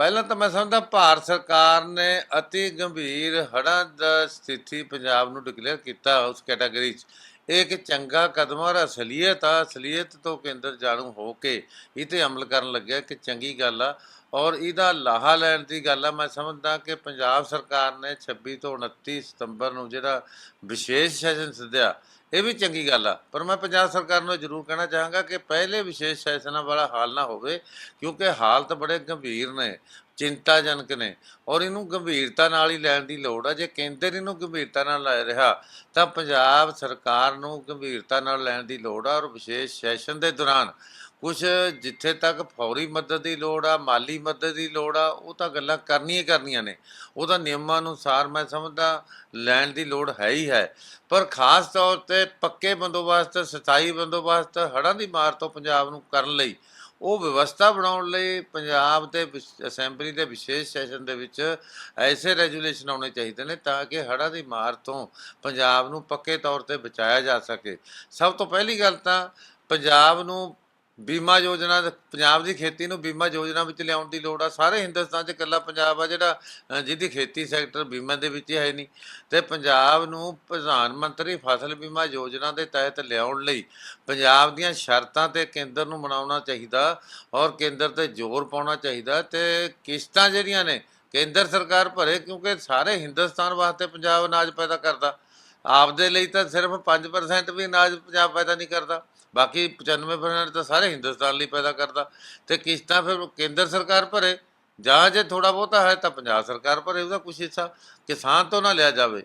ਪਹਿਲਾਂ ਤਾਂ ਮੈਂ ਸਮਝਦਾ ਭਾਰਤ ਸਰਕਾਰ ਨੇ ਅਤੀ ਗੰਭੀਰ ਹੜ੍ਹਾਂ ਦਾ ਸਥਿਤੀ ਪੰਜਾਬ ਨੂੰ ਡਿਕਲੇਅਰ ਕੀਤਾ ਉਸ ਕੈਟਾਗਰੀ 'ਚ। ਇਹ ਇੱਕ ਚੰਗਾ ਕਦਮ ਔਰ ਅਸਲੀਅਤ ਆ, ਅਸਲੀਅਤ ਤੋਂ ਕੇਂਦਰ ਜਾਣੂ ਹੋ ਕੇ ਇਹ ਤੇ ਅਮਲ ਕਰਨ ਲੱਗਿਆ ਕਿ ਚੰਗੀ ਗੱਲ ਆ। ਔਰ ਇਹਦਾ ਲਾਹਾ ਲੈਣ ਦੀ ਗੱਲ ਆ। ਮੈਂ ਸਮਝਦਾ ਕਿ ਪੰਜਾਬ ਸਰਕਾਰ ਨੇ 26 ਤੋਂ 29 ਸਤੰਬਰ ਨੂੰ ਜਿਹੜਾ ਵਿਸ਼ੇਸ਼ ਸੈਸ਼ਨ ਸੱਦਿਆ ਇਹ ਵੀ ਚੰਗੀ ਗੱਲ ਆ। ਪਰ ਮੈਂ ਪੰਜਾਬ ਸਰਕਾਰ ਨੂੰ ਇਹ ਜ਼ਰੂਰ ਕਹਿਣਾ ਚਾਹਾਂਗਾ ਕਿ ਪਹਿਲੇ ਵਿਸ਼ੇਸ਼ ਸੈਸ਼ਨਾਂ ਵਾਲਾ ਹਾਲ ਨਾ ਹੋਵੇ, ਕਿਉਂਕਿ ਹਾਲਤ ਬੜੇ ਗੰਭੀਰ ਨੇ, ਚਿੰਤਾਜਨਕ ਨੇ। ਔਰ ਇਹਨੂੰ ਗੰਭੀਰਤਾ ਨਾਲ ਹੀ ਲੈਣ ਦੀ ਲੋੜ ਆ। ਜੇ ਕੇਂਦਰ ਇਹਨੂੰ ਗੰਭੀਰਤਾ ਨਾਲ ਲੈ ਰਿਹਾ, ਤਾਂ ਪੰਜਾਬ ਸਰਕਾਰ ਨੂੰ ਗੰਭੀਰਤਾ ਨਾਲ ਲੈਣ ਦੀ ਲੋੜ ਆ। ਔਰ ਵਿਸ਼ੇਸ਼ ਸੈਸ਼ਨ ਦੇ ਦੌਰਾਨ ਕੁਝ ਜਿੱਥੇ ਤੱਕ ਫੌਰੀ ਮਦਦ ਦੀ ਲੋੜ ਆ, ਮਾਲੀ ਮਦਦ ਦੀ ਲੋੜ ਆ, ਉਹ ਤਾਂ ਗੱਲਾਂ ਕਰਨੀਆਂ ਹੀ ਕਰਨੀਆਂ ਨੇ। ਉਹ ਤਾਂ ਨਿਯਮਾਂ ਅਨੁਸਾਰ ਮੈਂ ਸਮਝਦਾ, ਲੈਣ ਦੀ ਲੋੜ ਹੈ ਹੀ ਹੈ। ਪਰ ਖਾਸ ਤੌਰ ਤੇ ਪੱਕੇ ਬੰਦੋਬਸਤ, ਸਥਾਈ ਬੰਦੋਬਸਤ, ਹੜ੍ਹਾਂ ਦੀ ਮਾਰ ਤੋਂ ਪੰਜਾਬ ਨੂੰ ਕਰਨ ਲਈ, ਉਹ ਵਿਵਸਥਾ ਬਣਾਉਣ ਲਈ ਪੰਜਾਬ ਦੇ ਵਿਸ- ਅਸੈਂਬਲੀ ਦੇ ਵਿਸ਼ੇਸ਼ ਸੈਸ਼ਨ ਦੇ ਵਿੱਚ ਐਸੇ ਰੈਜੂਲੇਸ਼ਨ ਆਉਣੇ ਚਾਹੀਦੇ ਨੇ ਤਾਂ ਕਿ ਹੜ੍ਹਾਂ ਦੀ ਮਾਰ ਤੋਂ ਪੰਜਾਬ ਨੂੰ ਪੱਕੇ ਤੌਰ ਤੇ ਬਚਾਇਆ ਜਾ ਸਕੇ। ਸਭ ਤੋਂ ਪਹਿਲੀ ਗੱਲ ਤਾਂ ਪੰਜਾਬ ਨੂੰ ਬੀਮਾ ਯੋਜਨਾ ਪੰਜਾਬ ਦੀ ਖੇਤੀ ਨੂੰ ਬੀਮਾ ਯੋਜਨਾ ਵਿੱਚ ਲਿਆਉਣ ਦੀ ਲੋੜ ਆ। ਸਾਰੇ ਹਿੰਦੁਸਤਾਨ 'ਚ ਇਕੱਲਾ ਪੰਜਾਬ ਆ ਜਿਹੜਾ ਜਿਹਦੀ ਖੇਤੀ ਸੈਕਟਰ ਬੀਮਾ ਦੇ ਵਿੱਚ ਹੀ ਹੈ ਨਹੀਂ। ਤੇ ਪੰਜਾਬ ਨੂੰ ਪ੍ਰਧਾਨ ਮੰਤਰੀ ਫਸਲ ਬੀਮਾ ਯੋਜਨਾ ਦੇ ਤਹਿਤ ਲਿਆਉਣ ਲਈ ਪੰਜਾਬ ਦੀਆਂ ਸ਼ਰਤਾਂ ਤੇ ਕੇਂਦਰ ਨੂੰ ਮਨਾਉਣਾ ਚਾਹੀਦਾ ਔਰ ਕੇਂਦਰ ਤੇ ਜ਼ੋਰ ਪਾਉਣਾ ਚਾਹੀਦਾ। ਤੇ ਕਿਸ਼ਤਾਂ ਜਿਹੜੀਆਂ ਨੇ, ਕੇਂਦਰ ਸਰਕਾਰ ਭਰੇ ਕਿਉਂਕਿ ਸਾਰੇ ਹਿੰਦੁਸਤਾਨ ਵਾਸਤੇ ਪੰਜਾਬ ਅਨਾਜ ਪੈਦਾ ਕਰਦਾ। ਆਪਦੇ ਲਈ ਤਾਂ ਸਿਰਫ 5% ਵੀ ਅਨਾਜ ਪੰਜਾਬ ਪੈਦਾ ਨਹੀਂ ਕਰਦਾ। ਬਾਕੀ 95% ਤਾਂ ਸਾਰੇ ਹਿੰਦੁਸਤਾਨ ਲਈ ਪੈਦਾ ਕਰਦਾ। ਤੇ ਕਿਸ਼ਤਾਂ ਫਿਰ ਕੇਂਦਰ ਸਰਕਾਰ ਭਰੇ। ਜਾਂ ਜੇ ਥੋੜਾ ਬਹੁਤਾ ਹੈ ਤਾਂ ਪੰਜਾਬ ਸਰਕਾਰ ਭਰੇ, ਉਹਦਾ ਕੁਛ ਹਿੱਸਾ। ਕਿਸਾਨ ਤੋਂ ਨਾ ਲਿਆ ਜਾਵੇ।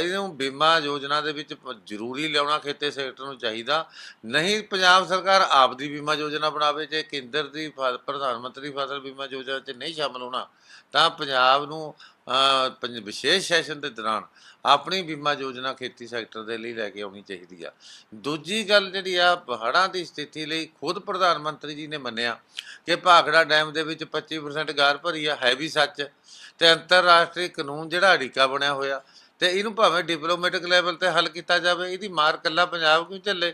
ਇਹਨੂੰ ਬੀਮਾ ਯੋਜਨਾ ਦੇ ਵਿੱਚ ਜ਼ਰੂਰੀ ਲਿਆਉਣਾ ਖੇਤੀ ਸੈਕਟਰ ਨੂੰ ਚਾਹੀਦਾ। ਨਹੀਂ ਪੰਜਾਬ ਸਰਕਾਰ ਆਪ ਦੀ ਬੀਮਾ ਯੋਜਨਾ ਬਣਾਵੇ, ਜੇ ਕੇਂਦਰ ਦੀ ਫ- ਪ੍ਰਧਾਨ ਮੰਤਰੀ ਫਸਲ ਬੀਮਾ ਯੋਜਨਾ 'ਚ ਨਹੀਂ ਸ਼ਾਮਲ ਹੋਣਾ, ਤਾਂ ਪੰਜਾਬ ਨੂੰ ਵਿਸ਼ੇਸ਼ ਸੈਸ਼ਨ ਦੇ ਦੌਰਾਨ। ਆਪਣੀ ਬੀਮਾ ਯੋਜਨਾ ਖੇਤੀ ਸੈਕਟਰ ਦੇ ਲਈ ਲੈ ਕੇ ਆਉਣੀ ਚਾਹੀਦੀ ਆ। ਦੂਜੀ ਗੱਲ ਜਿਹੜੀ ਆ ਹੜ੍ਹਾਂ ਦੀ ਸਥਿਤੀ ਲਈ ਖੁਦ ਪ੍ਰਧਾਨ ਮੰਤਰੀ ਜੀ ਨੇ ਮੰਨਿਆ ਕਿ ਭਾਖੜਾ ਡੈਮ ਦੇ ਵਿੱਚ 25% ਗਾਰ ਭਰੀ ਆ, ਹੈ ਵੀ ਸੱਚ। ਤੇ ਅੰਤਰਰਾਸ਼ਟਰੀ ਕਾਨੂੰਨ ਜਿਹੜਾ ਅੜਿੱਕਾ ਬਣਿਆ ਹੋਇਆ, ਤੇ ਇਹਨੂੰ ਭਾਵੇਂ ਡਿਪਲੋਮੈਟਿਕ ਲੈਵਲ ਤੇ ਹੱਲ ਕੀਤਾ ਜਾਵੇ, ਇਹਦੀ ਮਾਰ ਕੱਲਾ ਪੰਜਾਬ ਕਿਉਂ ਝੱਲੇ?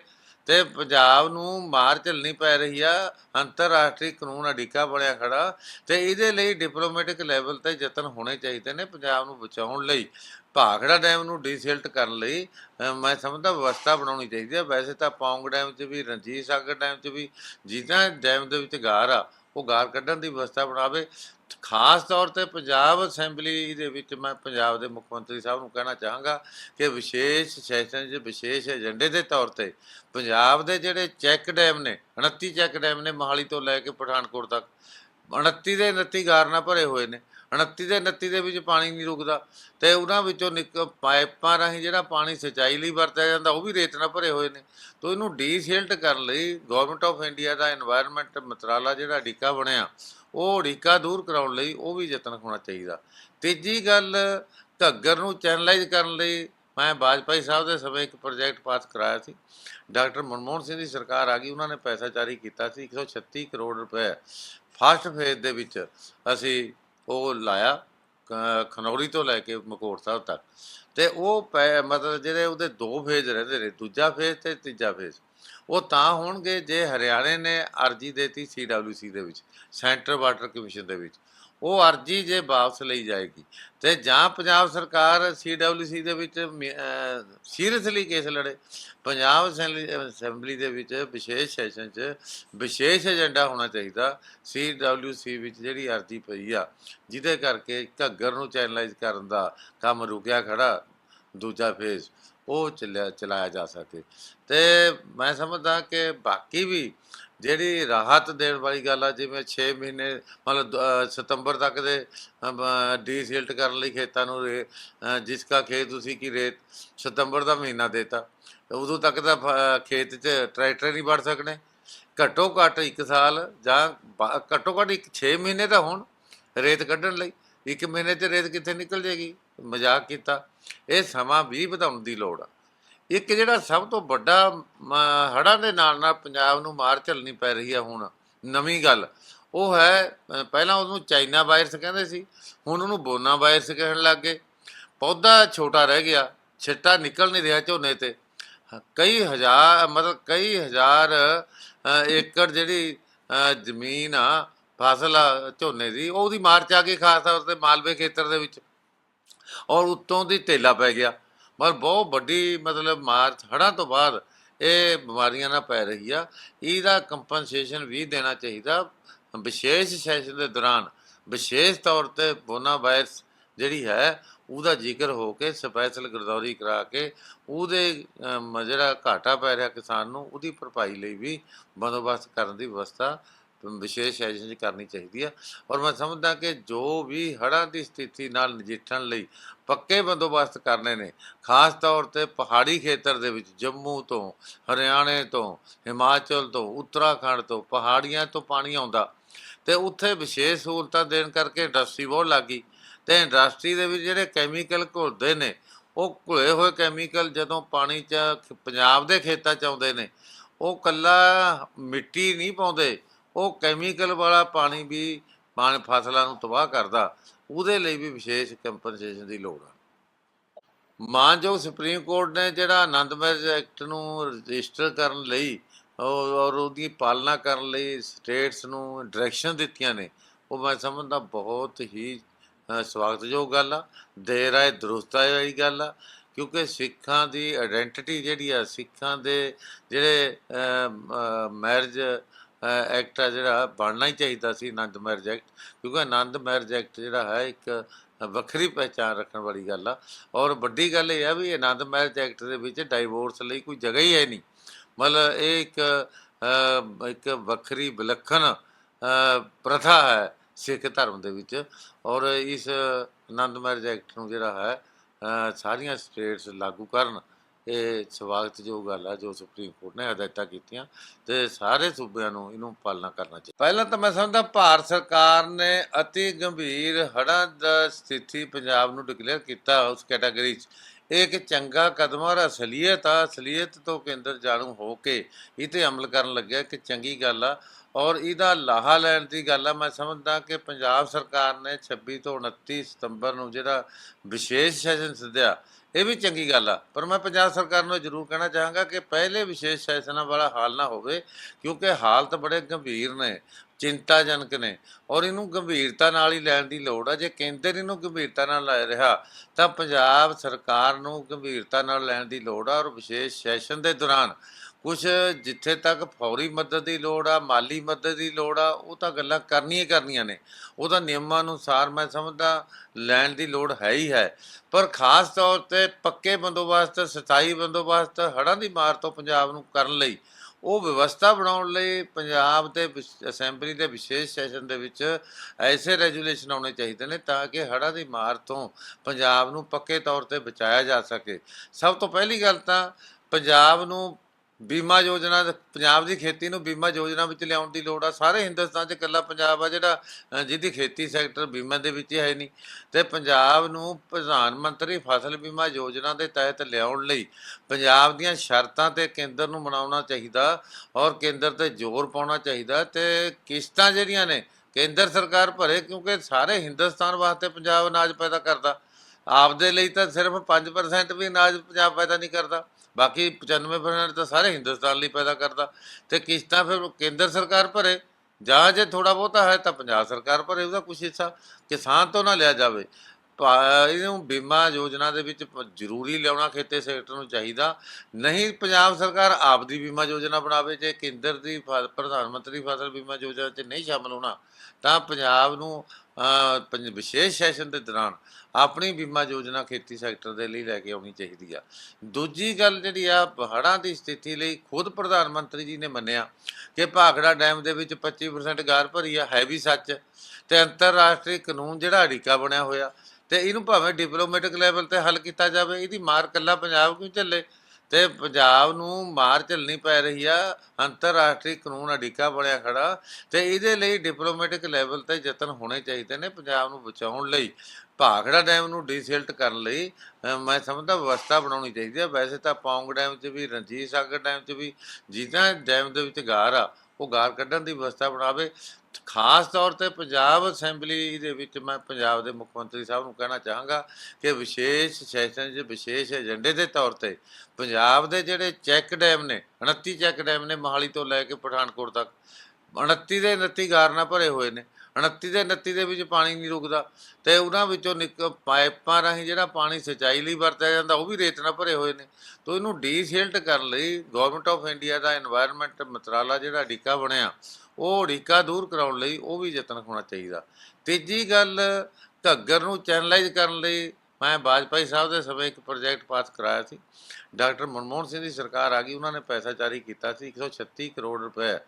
ਤੇ ਪੰਜਾਬ ਨੂੰ ਮਾਰ ਝੱਲਣੀ ਪੈ ਰਹੀ ਆ, ਅੰਤਰਰਾਸ਼ਟਰੀ ਕਾਨੂੰਨ ਅੜਿੱਕਾ ਬਣਿਆ ਖੜਾ ਤੇ ਇਹਦੇ ਲਈ ਡਿਪਲੋਮੈਟਿਕ ਲੈਵਲ ਤੇ ਯਤਨ ਹੋਣੇ ਚਾਹੀਦੇ ਨੇ ਪੰਜਾਬ ਨੂੰ ਬਚਾਉਣ ਲਈ। ਭਾਖੜਾ ਡੈਮ ਨੂੰ ਡੀਸਿਲਟ ਕਰਨ ਲਈ ਮੈਂ ਸਮਝਦਾ ਵਿਵਸਥਾ ਬਣਾਉਣੀ ਚਾਹੀਦੀ ਹੈ ਵੈਸੇ ਤਾਂ ਪੌਂਗ ਡੈਮ 'ਚ ਵੀ, ਰਣਜੀਤ ਸਾਗਰ ਡੈਮ 'ਚ ਵੀ, ਜਿੱਦਾਂ ਡੈਮ ਦੇ ਵਿੱਚ ਗਾਰ ਆ ਉਹ ਗਾਰ ਕੱਢਣ ਦੀ ਵਿਵਸਥਾ ਬਣਾਵੇ। ਖਾਸ ਤੌਰ ਤੇ ਪੰਜਾਬ ਅਸੈਂਬਲੀ ਦੇ ਵਿੱਚ ਮੈਂ ਪੰਜਾਬ ਦੇ ਮੁੱਖ ਮੰਤਰੀ ਸਾਹਿਬ ਨੂੰ ਕਹਿਣਾ ਚਾਹਾਂਗਾ ਕਿ ਵਿਸ਼ੇਸ਼ ਸੈਸ਼ਨ 'ਚ ਵਿਸ਼ੇਸ਼ ਏਜੰਡੇ ਦੇ ਤੌਰ ਤੇ ਪੰਜਾਬ ਦੇ ਜਿਹੜੇ ਚੈੱਕ ਡੈਮ ਨੇ 29 ਚੈੱਕ ਡੈਮ ਨੇ ਮੋਹਾਲੀ ਤੋਂ ਲੈ ਕੇ ਪਠਾਨਕੋਟ ਤੱਕ 29 ਦੇ 29 ਗਾਰ ਨਾਲ ਭਰੇ ਹੋਏ ਨੇ। 29 ਦੇ 29 ਦੇ ਵਿੱਚ ਪਾਣੀ ਨਹੀਂ ਰੁਕਦਾ ਤੇ ਉਹਨਾਂ ਵਿੱਚੋਂ ਨਿਕ ਪਾਈਪਾਂ ਰਾਹੀਂ ਜਿਹੜਾ ਪਾਣੀ ਸਿੰਚਾਈ ਲਈ ਵਰਤਿਆ ਜਾਂਦਾ, ਉਹ ਵੀ ਰੇਤ ਨਾਲ ਭਰੇ ਹੋਏ ਨੇ। ਤੋਂ ਇਹਨੂੰ ਡੀਸਿਲਟ ਕਰਨ ਲਈ ਗਵਰਨਮੈਂਟ ਆਫ ਇੰਡੀਆ ਦਾ এনवायरमेंट ਮੰਤਰਾਲਾ ਜਿਹੜਾ ਢੀਕਾ ਬਣਿਆ, ਉਹ ਢੀਕਾ ਦੂਰ ਕਰਾਉਣ ਲਈ ਉਹ ਵੀ ਯਤਨ ਹੋਣਾ ਚਾਹੀਦਾ। ਤੀਜੀ ਗੱਲ, ਘੱਗਰ ਨੂੰ ਚੈਨਲਾਈਜ਼ ਕਰਨ ਲਈ ਮੈਂ ਬਾਜਪਾਈ ਸਾਹਿਬ ਦੇ ਸਮੇਂ ਇੱਕ ਪ੍ਰੋਜੈਕਟ ਪਾਸ ਕਰਾਇਆ ਸੀ। ਡਾਕਟਰ ਮਨਮੋਹਨ ਸਿੰਘ ਦੀ ਸਰਕਾਰ ਆ ਗਈ, ਉਹਨਾਂ ਨੇ ਪੈਸਾ ਜਾਰੀ ਕੀਤਾ ਸੀ 136 ਕਰੋੜ ਰੁਪਏ ਫਾਸਟ ਫੇਜ਼ ਦੇ ਵਿੱਚ ਅਸੀਂ ਉਹ ਲਾਇਆ ਖਨੌਰੀ ਤੋਂ ਲੈ ਕੇ ਮਕੋੜ ਸਾਹਿਬ ਤੱਕ। ਤੇ ਉਹ ਪੈ- ਮਤਲਬ ਜਿਹੜੇ ਉਹਦੇ ਦੋ ਫੇਜ਼ ਰਹਿੰਦੇ ਨੇ, ਦੂਜਾ ਫੇਜ਼ ਤੇ ਤੀਜਾ ਫੇਜ਼। ਉਹ ਤਾਂ ਹੋਣਗੇ ਜੇ ਹਰਿਆਣੇ ਨੇ ਅਰਜੀ ਦੇਤੀ ਸੀਡਬਲਯੂਸੀ ਦੇ ਵਿੱਚ, ਸੈਂਟਰ ਵਾਟਰ ਕਮਿਸ਼ਨ ਦੇ ਵਿੱਚ। ਉਹ ਅਰਜੀ ਜੇ ਵਾਪਸ ਲਈ ਜਾਏਗੀ। ਤੇ ਜਾਂ ਪੰਜਾਬ ਸਰਕਾਰ ਸੀਡਬਲਯੂਸੀ ਦੇ ਵਿੱਚ ਸੀਰੀਅਸਲੀ ਕੇਸ ਲੜੇ। ਪੰਜਾਬ ਅਸੈਂਬਲੀ ਅਸੈਂਬਲੀ ਦੇ ਵਿੱਚ ਵਿਸ਼ੇਸ਼ ਸੈਸ਼ਨ 'ਚ ਵਿਸ਼ੇਸ਼ ਏਜੰਡਾ ਹੋਣਾ ਚਾਹੀਦਾ। ਸੀਡਬਲਯੂਸੀ ਵਿੱਚ ਜਿਹੜੀ ਅਰਜੀ ਪਈ ਆ, ਜਿਹਦੇ ਕਰਕੇ ਘੱਗਰ ਨੂੰ ਚੈਨਲਾਈਜ਼ ਕਰਨ ਦਾ ਕੰਮ ਰੁਕਿਆ ਖੜਾ, ਦੂਜਾ ਫੇਜ਼ ਉਹ ਚੱਲਿਆ, ਚਲਾਇਆ ਜਾ ਸਕੇ। ਤੇ ਮੈਂ ਸਮਝਦਾ ਕਿ ਬਾਕੀ ਵੀ ਜਿਹੜੀ ਰਾਹਤ ਦੇਣ ਵਾਲੀ ਗੱਲ ਆ, ਜਿਵੇਂ 6 ਮਹੀਨੇ, ਮਤਲਬ ਦ- ਸਤੰਬਰ ਤੱਕ ਦੇ ਡੀਸਿਲਟ ਕਰਨ ਲਈ ਖੇਤਾਂ ਨੂੰ ਰੇ- ਅਹ, ਜਿਸ ਕਾ ਖੇਤ ਤੁਸੀਂ ਕੀ ਰੇਤ ਸਤੰਬਰ ਦਾ ਮਹੀਨਾ ਦੇਤਾ ਉਦੋਂ ਤੱਕ ਤਾਂ ਫ- ਖੇਤ 'ਚ ਟਰੈਕਟਰ ਨਹੀਂ ਵੜ ਸਕਣੇ। ਘੱਟੋ ਘੱਟ 1 ਸਾਲ ਜਾਂ ਘੱਟੋ ਘੱਟ ਇੱਕ 6 ਮਹੀਨੇ ਤਾਂ ਹੋਣ ਰੇਤ ਕੱਢਣ ਲਈ। ਇੱਕ ਮਹੀਨੇ 'ਚ ਰੇਤ ਕਿੱਥੇ ਨਿਕਲ ਜੇਗੀ? ਮਜ਼ਾਕ ਕੀਤਾ। ਇਹ ਸਮਾਂ ਵੀ ਵਧਾਉਣ ਦੀ ਲੋੜ ਆ। ਇੱਕ ਜਿਹੜਾ ਸਭ ਤੋਂ ਵੱਡਾ ਹੜਾਂ ਦੇ ਨਾਲ ਨਾਲ ਪੰਜਾਬ ਨੂੰ ਮਾਰ ਝੱਲਣੀ ਪੈ ਰਹੀ ਹੈ ਹੁਣ, ਨਵੀਂ ਗੱਲ। ਉਹ ਹੈ ਪਹਿਲਾਂ ਉਹਨੂੰ ਚਾਈਨਾ ਵਾਇਰਸ ਕਹਿੰਦੇ ਸੀ, ਹੁਣ ਉਹਨੂੰ ਬੋਨਾ ਵਾਇਰਸ ਕਹਿਣ ਲੱਗ ਗਏ। ਪੌਦਾ ਛੋਟਾ ਰਹਿ ਗਿਆ, ਛਿੱਟਾ ਨਿਕਲ ਨਹੀਂ ਰਿਹਾ ਝੋਨੇ ਤੇ। ਕਈ ਹਜ਼ਾਰ, ਮਤਲਬ ਕਈ ਹਜ਼ਾਰ ਏਕੜ ਜਿਹੜੀ ਜ਼ਮੀਨ ਆ, ਫਸਲ ਆ, ਝੋਨੇ ਦੀ, ਉਹਦੀ ਮਾਰ ਚ ਆ ਗਈ ਖਾਸ ਤੌਰ ਤੇ ਮਾਲਵੇ ਖੇਤਰ ਦੇ ਵਿੱਚ। ਔਰ ਉੱਤੋਂ ਦੀ ਤੇਲਾ ਪੈ ਗਿਆ। ਪਰ ਬਹੁਤ ਵੱਡੀ ਮਤਲਬ ਮਾਰਚ ਹੜ੍ਹਾਂ ਤੋਂ ਬਾਅਦ ਇਹ ਬਿਮਾਰੀਆਂ ਨਾਲ ਪੈ ਰਹੀ ਆ। ਇਹਦਾ ਕੰਪਨਸੇਸ਼ਨ ਵੀ ਦੇਣਾ ਚਾਹੀਦਾ। ਵਿਸ਼ੇਸ਼ ਸੈਸ਼ਨ ਦੇ ਦੌਰਾਨ ਵਿਸ਼ੇਸ਼ ਤੌਰ ਤੇ ਬੋਨਾ ਵਾਇਰਸ ਜਿਹੜੀ ਹੈ, ਉਹਦਾ ਜ਼ਿਕਰ ਹੋ ਕੇ ਸਪੈਸ਼ਲ ਗਰਦੌਰੀ ਕਰਾ ਕੇ ਉਹਦੇ ਜਿਹੜਾ ਘਾਟਾ ਪੈ ਰਿਹਾ ਕਿਸਾਨ ਨੂੰ, ਉਹਦੀ ਭਰਪਾਈ ਲਈ ਵੀ ਬੰਦੋਬਸਤ ਕਰਨ ਦੀ ਵਿਵਸਥਾ ਵਿਸ਼ੇਸ਼ ਸੈਸ਼ਨ ਕਰਨੀ ਚਾਹੀਦੀ ਆ। ਔਰ ਮੈਂ ਸਮਝਦਾ ਕਿ ਜੋ ਵੀ ਹੜ੍ਹਾਂ ਦੀ ਸਥਿਤੀ ਨਾਲ ਨਜਿੱਠਣ ਲਈ ਪੱਕੇ ਬੰਦੋਬਸਤ ਕਰਨੇ ਨੇ, ਖਾਸ ਤੌਰ ਤੇ ਪਹਾੜੀ ਖੇਤਰ ਦੇ ਵਿੱਚ ਜੰਮੂ ਤੋਂ, ਹਰਿਆਣੇ ਤੋਂ, ਹਿਮਾਚਲ ਤੋਂ, ਉੱਤਰਾਖੰਡ ਤੋਂ, ਪਹਾੜੀਆਂ ਤੋਂ ਪਾਣੀ ਆਉਂਦਾ। ਤੇ ਉੱਥੇ ਵਿਸ਼ੇਸ਼ ਸਹੂਲਤਾਂ ਦੇਣ ਕਰਕੇ ਇੰਡਸਟਰੀ ਬਹੁਤ ਲੱਗੀ ਤੇ ਇੰਡਸਟਰੀ ਦੇ ਵਿੱਚ ਜਿਹੜੇ ਕੈਮੀਕਲ ਘੁਲਦੇ ਨੇ, ਉਹ ਘੁਲੇ ਹੋਏ ਕੈਮੀਕਲ ਜਦੋਂ ਪਾਣੀ 'ਚ, ਪੰਜਾਬ ਦੇ ਖੇਤਾਂ 'ਚ ਆਉਂਦੇ ਨੇ, ਉਹ ਕੱਲਾ ਮਿੱਟੀ ਨਹੀਂ ਪਾਉਂਦੇ। ਉਹ ਕੈਮੀਕਲ ਵਾਲਾ ਪਾਣੀ ਵੀ ਪਾਣੀ ਫਸਲਾਂ ਨੂੰ ਤਬਾਹ ਕਰਦਾ, ਉਹਦੇ ਲਈ ਵੀ ਵਿਸ਼ੇਸ਼ ਕੰਪਨਸੇਸ਼ਨ ਦੀ ਲੋੜ ਆ। ਮਾਨਯੋਗ ਸੁਪਰੀਮ ਕੋਰਟ ਨੇ ਜਿਹੜਾ ਆਨੰਦ ਮੈਰਿਜ ਐਕਟ ਨੂੰ ਰਜਿਸਟਰ ਕਰਨ ਲਈ ਔਰ ਉਹਦੀ ਪਾਲਣਾ ਕਰਨ ਲਈ ਸਟੇਟਸ ਨੂੰ ਡਾਇਰੈਕਸ਼ਨ ਦਿੱਤੀਆਂ ਨੇ, ਉਹ ਮੈਂ ਸਮਝਦਾ ਬਹੁਤ ਹੀ ਸਵਾਗਤਯੋਗ ਗੱਲ ਆ। ਦੇਰ ਆਏ, ਦਰੁਸਤ ਆਏ ਵਾਲੀ ਗੱਲ ਆ, ਕਿਉਂਕਿ ਸਿੱਖਾਂ ਦੀ ਆਇਡੈਂਟੀਟੀ ਜਿਹੜੀ ਆ, ਸਿੱਖਾਂ ਦੇ ਜਿਹੜੇ ਮੈਰਿਜ ਐਕਟ ਆ ਜਿਹੜਾ, ਬਣਨਾ ਹੀ ਚਾਹੀਦਾ ਸੀ ਆਨੰਦ ਮੈਰਿਜ ਐਕਟ ਕਿਉਂਕਿ ਆਨੰਦ ਮੈਰਿਜ ਐਕਟ ਜਿਹੜਾ ਹੈ ਇੱਕ ਵੱਖਰੀ ਪਹਿਚਾਨ ਰੱਖਣ ਵਾਲੀ ਗੱਲ ਆ। ਔਰ ਵੱਡੀ ਗੱਲ ਇਹ ਆ ਵੀ ਆਨੰਦ ਮੈਰਿਜ ਐਕਟ ਦੇ ਵਿੱਚ ਡਾਈਵੋਰਸ ਲਈ ਕੋਈ ਜਗ੍ਹਾ ਹੀ ਹੈ ਨਹੀਂ। ਮਤਲਬ ਇਹ ਇੱਕ ਇੱਕ ਵੱਖਰੀ ਵਿਲੱਖਣ ਪ੍ਰਥਾ ਹੈ ਸਿੱਖ ਧਰਮ ਦੇ ਵਿੱਚ। ਔਰ ਇਸ ਆਨੰਦ ਮੈਰਿਜ ਐਕਟ ਨੂੰ ਜਿਹੜਾ ਹੈ ਸਾਰੀਆਂ ਸਟੇਟਸ ਲਾਗੂ ਕਰਨ ਇਹ ਸਵਾਗਤਯੋਗ ਗੱਲ ਆ ਜੋ ਸੁਪਰੀਮ ਕੋਰਟ ਨੇ ਹਦਾਇਤਾਂ ਕੀਤੀਆਂ ਤੇ ਸਾਰੇ ਸੂਬਿਆਂ ਨੂੰ ਇਹਨੂੰ ਪਾਲਣਾ ਕਰਨਾ ਚਾਹੀਦਾ। ਪਹਿਲਾਂ ਤਾਂ ਮੈਂ ਸਮਝਦਾ ਭਾਰਤ ਸਰਕਾਰ ਨੇ ਅਤੀ ਗੰਭੀਰ ਹੜ੍ਹਾਂ ਦਾ ਸਥਿਤੀ ਪੰਜਾਬ ਨੂੰ ਡਿਕਲੇਅਰ ਕੀਤਾ ਉਸ ਕੈਟਾਗਰੀ 'ਚ। ਇਹ ਇੱਕ ਚੰਗਾ ਕਦਮ ਔਰ ਅਸਲੀਅਤ ਆ, ਅਸਲੀਅਤ ਤੋਂ ਕੇਂਦਰ ਜਾਣੂ ਹੋ ਕੇ ਇਹ ਤੇ ਅਮਲ ਕਰਨ ਲੱਗਿਆ ਕਿ ਚੰਗੀ ਗੱਲ ਆ। ਔਰ ਇਹਦਾ ਲਾਹਾ ਲੈਣ ਦੀ ਗੱਲ ਆ, ਮੈਂ ਸਮਝਦਾ ਕਿ ਪੰਜਾਬ ਸਰਕਾਰ ਨੇ 26 ਤੋਂ 29 ਸਤੰਬਰ ਨੂੰ ਜਿਹੜਾ ਵਿਸ਼ੇਸ਼ ਸੈਸ਼ਨ ਸੱਦਿਆ ਇਹ ਵੀ ਚੰਗੀ ਗੱਲ ਆ। ਪਰ ਮੈਂ ਪੰਜਾਬ ਸਰਕਾਰ ਨੂੰ ਜ਼ਰੂਰ ਕਹਿਣਾ ਚਾਹਾਂਗਾ ਕਿ ਪਹਿਲੇ ਵਿਸ਼ੇਸ਼ ਸੈਸ਼ਨਾਂ ਵਾਲਾ ਹਾਲ ਨਾ ਹੋਵੇ, ਕਿਉਂਕਿ ਹਾਲਤ ਬੜੇ ਗੰਭੀਰ ਨੇ, ਚਿੰਤਾਜਨਕ ਨੇ। ਔਰ ਇਹਨੂੰ ਗੰਭੀਰਤਾ ਨਾਲ ਹੀ ਲੈਣ ਦੀ ਲੋੜ ਆ। ਜੇ ਕੇਂਦਰ ਇਹਨੂੰ ਗੰਭੀਰਤਾ ਨਾਲ ਲੈ ਰਿਹਾ, ਤਾਂ ਪੰਜਾਬ ਸਰਕਾਰ ਨੂੰ ਗੰਭੀਰਤਾ ਨਾਲ ਲੈਣ ਦੀ ਲੋੜ ਆ। ਔਰ ਵਿਸ਼ੇਸ਼ ਸੈਸ਼ਨ ਦੇ ਦੌਰਾਨ ਕੁਝ ਜਿੱਥੇ ਤੱਕ ਫੌਰੀ ਮਦਦ ਦੀ ਲੋੜ ਆ, ਮਾਲੀ ਮਦਦ ਦੀ ਲੋੜ ਆ, ਉਹ ਤਾਂ ਗੱਲਾਂ ਕਰਨੀਆਂ ਹੀ ਕਰਨੀਆਂ ਨੇ। ਉਹ ਤਾਂ ਨਿਯਮਾਂ ਅਨੁਸਾਰ ਮੈਂ ਸਮਝਦਾ, ਲੈਣ ਦੀ ਲੋੜ ਹੈ ਹੀ ਹੈ। ਪਰ ਖਾਸ ਤੌਰ ਤੇ ਪੱਕੇ ਬੰਦੋਬਸਤ, ਸਥਾਈ ਬੰਦੋਬਸਤ, ਹੜ੍ਹਾਂ ਦੀ ਮਾਰ ਤੋਂ ਪੰਜਾਬ ਨੂੰ ਕਰਨ ਲਈ, ਉਹ ਵਿਵਸਥਾ ਬਣਾਉਣ ਲਈ ਪੰਜਾਬ ਦੇ ਵਿਸ਼- ਅਸੈਂਬਲੀ ਦੇ ਵਿਸ਼ੇਸ਼ ਸੈਸ਼ਨ ਦੇ ਵਿੱਚ ਐਸੇ ਰੈਜੂਲੇਸ਼ਨ ਆਉਣੇ ਚਾਹੀਦੇ ਨੇ ਤਾਂ ਕਿ ਹੜ੍ਹਾਂ ਦੀ ਮਾਰ ਤੋਂ ਪੰਜਾਬ ਨੂੰ ਪੱਕੇ ਤੌਰ ਤੇ ਬਚਾਇਆ ਜਾ ਸਕੇ। ਸਭ ਤੋਂ ਪਹਿਲੀ ਗੱਲ ਤਾਂ ਪੰਜਾਬ ਨੂੰ ਬੀਮਾ ਯੋਜਨਾ ਪੰਜਾਬ ਦੀ ਖੇਤੀ ਨੂੰ ਬੀਮਾ ਯੋਜਨਾ ਵਿੱਚ ਲਿਆਉਣ ਦੀ ਲੋੜ ਆ। ਸਾਰੇ ਹਿੰਦੁਸਤਾਨ 'ਚ ਇਕੱਲਾ ਪੰਜਾਬ ਆ ਜਿਹੜਾ ਜਿਹਦੀ ਖੇਤੀ ਸੈਕਟਰ ਬੀਮਾ ਦੇ ਵਿੱਚ ਹੀ ਹੈ ਨਹੀਂ। ਤੇ ਪੰਜਾਬ ਨੂੰ ਪ੍ਰਧਾਨ ਮੰਤਰੀ ਫਸਲ ਬੀਮਾ ਯੋਜਨਾ ਦੇ ਤਹਿਤ ਲਿਆਉਣ ਲਈ ਪੰਜਾਬ ਦੀਆਂ ਸ਼ਰਤਾਂ ਤੇ ਕੇਂਦਰ ਨੂੰ ਮਨਾਉਣਾ ਚਾਹੀਦਾ ਔਰ ਕੇਂਦਰ ਤੇ ਜ਼ੋਰ ਪਾਉਣਾ ਚਾਹੀਦਾ। ਤੇ ਕਿਸ਼ਤਾਂ ਜਿਹੜੀਆਂ ਨੇ, ਕੇਂਦਰ ਸਰਕਾਰ ਭਰੇ ਕਿਉਂਕਿ ਸਾਰੇ ਹਿੰਦੁਸਤਾਨ ਵਾਸਤੇ ਪੰਜਾਬ ਅਨਾਜ ਪੈਦਾ ਕਰਦਾ। ਆਪਦੇ ਲਈ ਤਾਂ ਸਿਰਫ 5% ਵੀ ਅਨਾਜ ਪੰਜਾਬ ਪੈਦਾ ਨਹੀਂ ਕਰਦਾ। ਬਾਕੀ 95% ਤਾਂ ਸਾਰੇ ਹਿੰਦੁਸਤਾਨ ਲਈ ਪੈਦਾ ਕਰਦਾ। ਤੇ ਕਿਸ਼ਤਾਂ ਫਿਰ ਕੇਂਦਰ ਸਰਕਾਰ ਭਰੇ, ਜਾਂ ਜੇ ਥੋੜਾ ਬਹੁਤਾ ਹੈ ਤਾਂ ਪੰਜਾਬ ਸਰਕਾਰ ਭਰੇ, ਉਹਦਾ ਕੁਛ ਹਿੱਸਾ ਕਿਸਾਨ ਤੋਂ ਨਾ ਲਿਆ ਜਾਵੇ। ਇਹਨੂੰ ਬੀਮਾ ਯੋਜਨਾ ਦੇ ਵਿੱਚ ਜ਼ਰੂਰੀ ਲਿਆਉਣਾ ਖੇਤੀ ਸੈਕਟਰ ਨੂੰ ਚਾਹੀਦਾ। ਨਹੀਂ ਪੰਜਾਬ ਸਰਕਾਰ ਆਪ ਦੀ ਬੀਮਾ ਯੋਜਨਾ ਬਣਾਵੇ, ਜੇ ਕੇਂਦਰ ਦੀ ਫ- ਪ੍ਰਧਾਨ ਮੰਤਰੀ ਫਸਲ ਬੀਮਾ ਯੋਜਨਾ 'ਚ ਨਹੀਂ ਸ਼ਾਮਲ ਹੋਣਾ, ਤਾਂ ਪੰਜਾਬ ਨੂੰ ਪੰਜ- ਵਿਸ਼ੇਸ਼ ਸੈਸ਼ਨ ਦੇ ਦੌਰਾਨ ਆਪਣੀ ਬੀਮਾ ਯੋਜਨਾ ਖੇਤੀ ਸੈਕਟਰ ਦੇ ਲਈ ਲੈ ਕੇ ਆਉਣੀ ਚਾਹੀਦੀ ਆ। ਦੂਜੀ ਗੱਲ ਜਿਹੜੀ ਆ ਹੜ੍ਹਾਂ ਦੀ ਸਥਿਤੀ ਲਈ ਖੁਦ ਪ੍ਰਧਾਨ ਮੰਤਰੀ ਜੀ ਨੇ ਮੰਨਿਆ ਕਿ ਭਾਖੜਾ ਡੈਮ ਦੇ ਵਿੱਚ 25% ਗਾਰ ਭਰੀ ਆ, ਹੈ ਵੀ ਸੱਚ। ਤੇ ਅੰਤਰਰਾਸ਼ਟਰੀ ਕਾਨੂੰਨ ਜਿਹੜਾ ਅੜਿੱਕਾ ਬਣਿਆ ਹੋਇਆ ਤੇ ਇਹਨੂੰ ਭਾਵੇਂ ਡਿਪਲੋਮੈਟਿਕ ਲੈਵਲ ਤੇ ਹੱਲ ਕੀਤਾ ਜਾਵੇ, ਇਹਦੀ ਮਾਰ ਕੱਲਾ ਪੰਜਾਬ ਕਿਉਂ ਝੱਲੇ? ਤੇ ਪੰਜਾਬ ਨੂੰ ਮਾਰ ਝੱਲਣੀ ਪੈ ਰਹੀ ਆ, ਅੰਤਰਰਾਸ਼ਟਰੀ ਕਾਨੂੰਨ ਅੜਿੱਕਾ ਬਣਿਆ ਖੜਾ, ਤੇ ਇਹਦੇ ਲਈ ਡਿਪਲੋਮੈਟਿਕ ਲੈਵਲ ਤੇ ਯਤਨ ਹੋਣੇ ਚਾਹੀਦੇ ਨੇ ਪੰਜਾਬ ਨੂੰ ਬਚਾਉਣ ਲਈ। ਭਾਖੜਾ ਡੈਮ ਨੂੰ ਡੀਸਿਲਟ ਕਰਨ ਲਈ ਮੈਂ ਸਮਝਦਾ ਵਿਵਸਥਾ ਬਣਾਉਣੀ ਚਾਹੀਦੀ ਹੈ ਵੈਸੇ ਤਾਂ ਪੌਂਗ ਡੈਮ 'ਚ ਵੀ, ਰਣਜੀਤ ਸਾਗਰ ਡੈਮ 'ਚ ਵੀ, ਜਿੱਦਾਂ ਡੈਮ ਦੇ ਵਿੱਚ ਗਾਰ ਆ, ਉਹ ਗਾਰ ਕੱਢਣ ਦੀ ਵਿਵਸਥਾ ਬਣਾਵੇ। ਖਾਸ ਤੌਰ ਤੇ ਪੰਜਾਬ ਅਸੈਂਬਲੀ ਦੇ ਵਿੱਚ ਮੈਂ ਪੰਜਾਬ ਦੇ ਮੁੱਖ ਮੰਤਰੀ ਸਾਹਿਬ ਨੂੰ ਕਹਿਣਾ ਚਾਹਾਂਗਾ ਕਿ ਵਿਸ਼ੇਸ਼ ਸੈਸ਼ਨ 'ਚ, ਵਿਸ਼ੇਸ਼ ਏਜੰਡੇ ਦੇ ਤੌਰ ਤੇ ਪੰਜਾਬ ਦੇ ਜਿਹੜੇ ਚੈੱਕ ਡੈਮ ਨੇ 29 ਚੈੱਕ ਡੈਮ ਨੇ ਮੋਹਾਲੀ ਤੋਂ ਲੈ ਕੇ ਪਠਾਨਕੋਟ ਤੱਕ 29 ਦੇ 29 ਗਾਰਨਾ ਭਰੇ ਹੋਏ ਨੇ। 29 ਦੇ 29 ਦੇ ਵਿੱਚ ਪਾਣੀ ਨਹੀਂ ਰੁਕਦਾ ਤੇ ਉਹਨਾਂ ਵਿੱਚੋਂ ਨਿਕ ਪਾਈਪਾਂ ਰਾਹੀਂ ਜਿਹੜਾ ਪਾਣੀ ਸਿੰਚਾਈ ਲਈ ਵਰਤਿਆ ਜਾਂਦਾ, ਉਹ ਵੀ ਰੇਤ ਨਾਲ ਭਰੇ ਹੋਏ ਨੇ। ਤੋਂ ਇਹਨੂੰ ਡੀਸ਼ਿਲਟ ਕਰਨ ਲਈ ਗਵਰਨਮੈਂਟ ਆਫ ਇੰਡੀਆ ਦਾ এনवायरमेंट ਮੰਤਰਾਲਾ ਜਿਹੜਾ ਢੀਕਾ ਬਣਿਆ, ਉਹ ਢੀਕਾ ਦੂਰ ਕਰਾਉਣ ਲਈ ਉਹ ਵੀ ਯਤਨ ਹੋਣਾ ਚਾਹੀਦਾ। ਤੀਜੀ ਗੱਲ, ਘੱਗਰ ਨੂੰ ਚੈਨਲਾਈਜ਼ ਕਰਨ ਲਈ ਮੈਂ ਬਾਜਪਾਈ ਸਾਹਿਬ ਦੇ ਸਮੇਂ ਇੱਕ ਪ੍ਰੋਜੈਕਟ ਪਾਸ ਕਰਾਇਆ ਸੀ। ਡਾਕਟਰ ਮਨਮੋਹਨ ਸਿੰਘ ਦੀ ਸਰਕਾਰ ਆ ਗਈ, ਉਹਨਾਂ ਨੇ ਪੈਸਾ ਜਾਰੀ ਕੀਤਾ ਸੀ 136 ਕਰੋੜ ਰੁਪਏ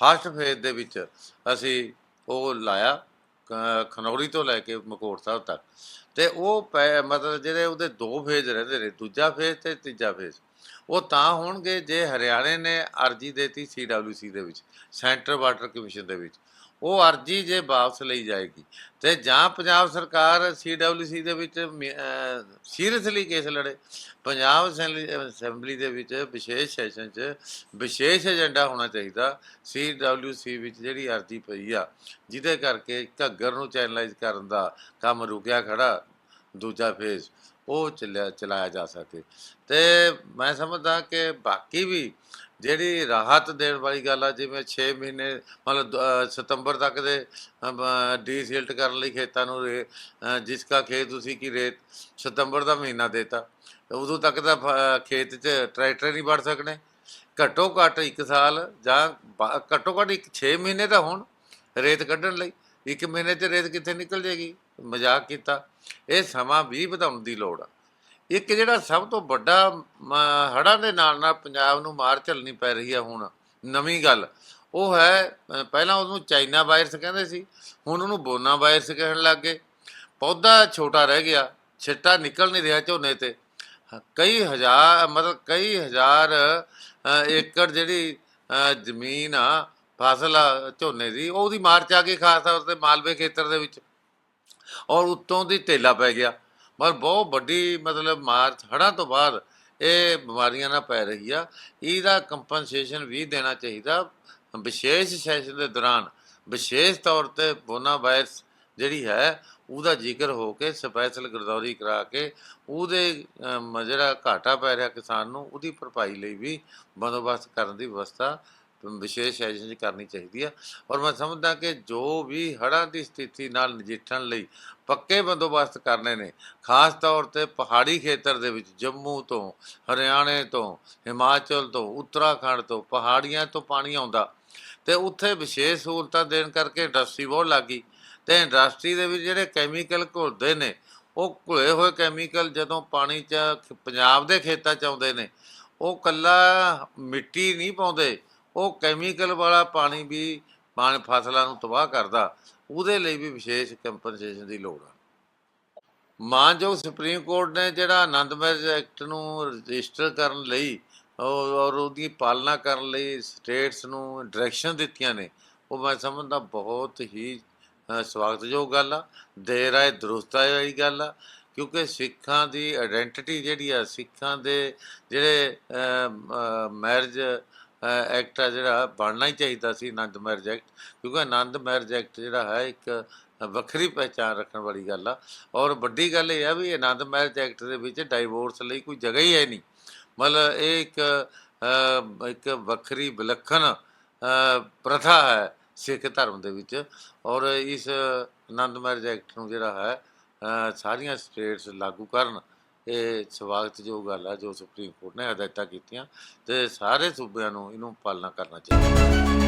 ਫਾਸਟ ਫੇਜ਼ ਦੇ ਵਿੱਚ ਅਸੀਂ ਉਹ ਲਾਇਆ ਖਨੌਰੀ ਤੋਂ ਲੈ ਕੇ ਮਕੋੜ ਸਾਹਿਬ ਤੱਕ। ਤੇ ਉਹ ਪੈ- ਮਤਲਬ ਜਿਹੜੇ ਉਹਦੇ ਦੋ ਫੇਜ਼ ਰਹਿੰਦੇ ਨੇ, ਦੂਜਾ ਫੇਜ਼ ਤੇ ਤੀਜਾ ਫੇਜ਼ ਉਹ ਤਾਂ ਹੋਣਗੇ ਜੇ ਹਰਿਆਣੇ ਨੇ ਅਰਜੀ ਦੇਤੀ ਸੀਡਬਲਯੂਸੀ ਦੇ ਵਿੱਚ ਸੈਂਟਰ ਵਾਟਰ ਕਮਿਸ਼ਨ ਦੇ ਵਿੱਚ। ਉਹ ਅਰਜੀ ਜੇ ਵਾਪਸ ਲਈ ਜਾਏਗੀ। ਤੇ ਜਾਂ ਪੰਜਾਬ ਸਰਕਾਰ ਸੀਡਬਲਯੂਸੀ ਦੇ ਵਿੱਚ ਸੀਰੀਅਸਲੀ ਕੇਸ ਲੜੇ। ਪੰਜਾਬ ਅਸੈਂਬਲੀ ਅਸੈਂਬਲੀ ਦੇ ਵਿੱਚ ਵਿਸ਼ੇਸ਼ ਸੈਸ਼ਨ 'ਚ ਵਿਸ਼ੇਸ਼ ਏਜੰਡਾ ਹੋਣਾ ਚਾਹੀਦਾ। ਸੀਡਬਲਯੂਸੀ ਵਿੱਚ ਜਿਹੜੀ ਅਰਜੀ ਪਈ ਆ, ਜਿਹਦੇ ਕਰਕੇ ਘੱਗਰ ਨੂੰ ਚੈਨਲਾਈਜ਼ ਕਰਨ ਦਾ ਕੰਮ ਰੁਕਿਆ ਖੜਾ। ਦੂਜਾ ਫੇਜ਼ ਉਹ ਚੱਲਿਆ, ਚਲਾਇਆ ਜਾ ਸਕੇ। ਤੇ ਮੈਂ ਸਮਝਦਾ ਕਿ ਬਾਕੀ ਵੀ ਜਿਹੜੀ ਰਾਹਤ ਦੇਣ ਵਾਲੀ ਗੱਲ ਆ, ਜਿਵੇਂ 6 ਮਹੀਨੇ ਮਤਲਬ ਦ- ਸਤੰਬਰ ਤੱਕ ਦੇ ਡੀਸਿਲਟ ਕਰਨ ਲਈ ਖੇਤਾਂ ਨੂੰ ਰੇ- ਅਹ, ਜਿਸ ਕਾ ਖੇਤ ਤੁਸੀਂ ਕੀ ਰੇਤ ਸਤੰਬਰ ਦਾ ਮਹੀਨਾ ਦੇਤਾ ਉਦੋਂ ਤੱਕ ਤਾਂ ਫ- ਖੇਤ 'ਚ ਟਰੈਕਟਰ ਨਹੀਂ ਵੜ ਸਕਣੇ। ਘੱਟੋ ਘੱਟ 1 ਸਾਲ ਜਾਂ ਘੱਟੋ ਘੱਟ ਇੱਕ 6 ਮਹੀਨੇ ਤਾਂ ਹੋਣ ਰੇਤ ਕੱਢਣ ਲਈ। ਇੱਕ ਮਹੀਨੇ 'ਚ ਰੇਤ ਕਿੱਥੇ ਨਿਕਲ ਜੇਗੀ ਮਜ਼ਾਕ ਕੀਤਾ। ਇਹ ਸਮਾਂ ਵੀ ਵਧਾਉਣ ਦੀ ਲੋੜ ਆ। ਇੱਕ ਜਿਹੜਾ ਸਭ ਤੋਂ ਵੱਡਾ ਹੜਾਂ ਦੇ ਨਾਲ ਨਾਲ ਪੰਜਾਬ ਨੂੰ ਮਾਰ ਝੱਲਣੀ ਪੈ ਰਹੀ ਆ ਹੁਣ, ਨਵੀਂ ਗੱਲ, ਉਹ ਹੈ ਪਹਿਲਾਂ ਉਹਨੂੰ ਚਾਈਨਾ ਵਾਇਰਸ ਕਹਿੰਦੇ ਸੀ, ਹੁਣ ਉਹਨੂੰ ਬੋਨਾ ਵਾਇਰਸ ਕਹਿਣ ਲੱਗ ਗਏ। ਪੌਦਾ ਛੋਟਾ ਰਹਿ ਗਿਆ, ਛਿੱਟਾ ਨਿਕਲ ਨਹੀਂ ਰਿਹਾ ਝੋਨੇ ਤੇ। ਕਈ ਹਜ਼ਾਰ, ਮਤਲਬ ਕਈ ਹਜ਼ਾਰ ਏਕੜ ਜਿਹੜੀ ਜ਼ਮੀਨ ਆ ਫਸਲ ਆ ਝੋਨੇ ਦੀ ਉਹਦੀ ਮਾਰ ਚ ਆ ਗਈ ਖਾਸ ਤੌਰ ਤੇ ਮਾਲਵੇ ਖੇਤਰ ਦੇ ਵਿੱਚ। ਔਰ ਉੱਤੋਂ ਦੀ ਢੇਲਾ ਪੈ ਗਿਆ। ਪਰ ਬਹੁਤ ਵੱਡੀ ਮਤਲਬ ਮਾਰਚ ਹੜ੍ਹਾਂ ਤੋਂ ਬਾਅਦ ਇਹ ਬਿਮਾਰੀਆਂ ਨਾਲ ਪੈ ਰਹੀ ਆ। ਇਹਦਾ ਕੰਪਨਸੇਸ਼ਨ ਵੀ ਦੇਣਾ ਚਾਹੀਦਾ। ਵਿਸ਼ੇਸ਼ ਸੈਸ਼ਨ ਦੇ ਦੌਰਾਨ ਵਿਸ਼ੇਸ਼ ਤੌਰ ਤੇ ਬੋਨਾ ਵਾਇਰਸ ਜਿਹੜੀ ਹੈ, ਉਹਦਾ ਜ਼ਿਕਰ ਹੋ ਕੇ ਸਪੈਸ਼ਲ ਗਰਦੌਰੀ ਕਰਾ ਕੇ ਉਹਦੇ ਜਿਹੜਾ ਘਾਟਾ ਪੈ ਰਿਹਾ ਕਿਸਾਨ ਨੂੰ, ਉਹਦੀ ਭਰਪਾਈ ਲਈ ਵੀ ਬੰਦੋਬਸਤ ਕਰਨ ਦੀ ਵਿਵਸਥਾ ਵਿਸ਼ੇਸ਼ ਸੈਸ਼ਨ ਕਰਨੀ ਚਾਹੀਦੀ ਆ। ਔਰ ਮੈਂ ਸਮਝਦਾ ਕਿ ਜੋ ਵੀ ਹੜ੍ਹਾਂ ਦੀ ਸਥਿਤੀ ਨਾਲ ਨਜਿੱਠਣ ਲਈ ਪੱਕੇ ਬੰਦੋਬਸਤ ਕਰਨੇ ਨੇ, ਖਾਸ ਤੌਰ ਤੇ ਪਹਾੜੀ ਖੇਤਰ ਦੇ ਵਿੱਚ ਜੰਮੂ ਤੋਂ, ਹਰਿਆਣੇ ਤੋਂ, ਹਿਮਾਚਲ ਤੋਂ, ਉੱਤਰਾਖੰਡ ਤੋਂ, ਪਹਾੜੀਆਂ ਤੋਂ ਪਾਣੀ ਆਉਂਦਾ। ਤੇ ਉੱਥੇ ਵਿਸ਼ੇਸ਼ ਸਹੂਲਤਾਂ ਦੇਣ ਕਰਕੇ ਇੰਡਸਟਰੀ ਬਹੁਤ ਲੱਗੀ ਤੇ ਇੰਡਸਟਰੀ ਦੇ ਵਿੱਚ ਜਿਹੜੇ ਕੈਮੀਕਲ ਘੁਲਦੇ ਨੇ, ਉਹ ਘੁਲੇ ਹੋਏ ਕੈਮੀਕਲ ਜਦੋਂ ਪਾਣੀ 'ਚ, ਪੰਜਾਬ ਦੇ ਖੇਤਾਂ 'ਚ ਆਉਂਦੇ ਨੇ, ਉਹ ਕੱਲਾ ਮਿੱਟੀ ਨਹੀਂ ਪਾਉਂਦੇ ਉਹ ਕੈਮੀਕਲ ਵਾਲਾ ਪਾਣੀ ਵੀ ਪਾਣੀ ਫਸਲਾਂ ਨੂੰ ਤਬਾਹ ਕਰਦਾ, ਉਹਦੇ ਲਈ ਵੀ ਵਿਸ਼ੇਸ਼ ਕੰਪਨਸੇਸ਼ਨ ਦੀ ਲੋੜ ਆ। ਮਾਨਯੋਗ ਸੁਪਰੀਮ ਕੋਰਟ ਨੇ ਜਿਹੜਾ ਆਨੰਦ ਮੈਰਿਜ ਐਕਟ ਨੂੰ ਰਜਿਸਟਰ ਕਰਨ ਲਈ ਔਰ ਉਹਦੀ ਪਾਲਣਾ ਕਰਨ ਲਈ ਸਟੇਟਸ ਨੂੰ ਡਾਇਰੈਕਸ਼ਨ ਦਿੱਤੀਆਂ ਨੇ, ਉਹ ਮੈਂ ਸਮਝਦਾ ਬਹੁਤ ਹੀ ਸਵਾਗਤਯੋਗ ਗੱਲ ਆ ਦੇਰ ਆਏ ਦਰੁਸਤ ਆਏ ਵਾਲੀ ਗੱਲ ਆ, ਕਿਉਂਕਿ ਸਿੱਖਾਂ ਦੀ ਆਇਡੈਂਟੀਟੀ ਜਿਹੜੀ ਆ, ਸਿੱਖਾਂ ਦੇ ਜਿਹੜੇ ਮੈਰਿਜ ਐਕਟ ਆ ਜਿਹੜਾ, ਬਣਨਾ ਹੀ ਚਾਹੀਦਾ ਸੀ ਆਨੰਦ ਮੈਰਿਜ ਐਕਟ ਕਿਉਂਕਿ ਆਨੰਦ ਮੈਰਿਜ ਐਕਟ ਜਿਹੜਾ ਹੈ ਇੱਕ ਵੱਖਰੀ ਪਹਿਚਾਣ ਰੱਖਣ ਵਾਲੀ ਗੱਲ ਆ। ਔਰ ਵੱਡੀ ਗੱਲ ਇਹ ਆ ਵੀ ਆਨੰਦ ਮੈਰਿਜ ਐਕਟ ਦੇ ਵਿੱਚ ਡਾਈਵੋਰਸ ਲਈ ਕੋਈ ਜਗ੍ਹਾ ਹੀ ਹੈ ਨਹੀਂ। ਮਤਲਬ ਇਹ ਇੱਕ ਇੱਕ ਵੱਖਰੀ ਵਿਲੱਖਣ ਪ੍ਰਥਾ ਹੈ ਸਿੱਖ ਧਰਮ ਦੇ ਵਿੱਚ। ਔਰ ਇਸ ਆਨੰਦ ਮੈਰਿਜ ਐਕਟ ਨੂੰ ਜਿਹੜਾ ਹੈ ਸਾਰੀਆਂ ਸਟੇਟਸ ਲਾਗੂ ਕਰਨ ਇਹ ਸਵਾਗਤਯੋਗ ਗੱਲ ਆ, ਜੋ ਸੁਪਰੀਮ ਕੋਰਟ ਨੇ ਹਦਾਇਤਾਂ ਕੀਤੀਆਂ, ਤੇ ਸਾਰੇ ਸੂਬਿਆਂ ਨੂੰ ਇਹਨੂੰ ਪਾਲਣਾ ਕਰਨਾ ਚਾਹੀਦਾ।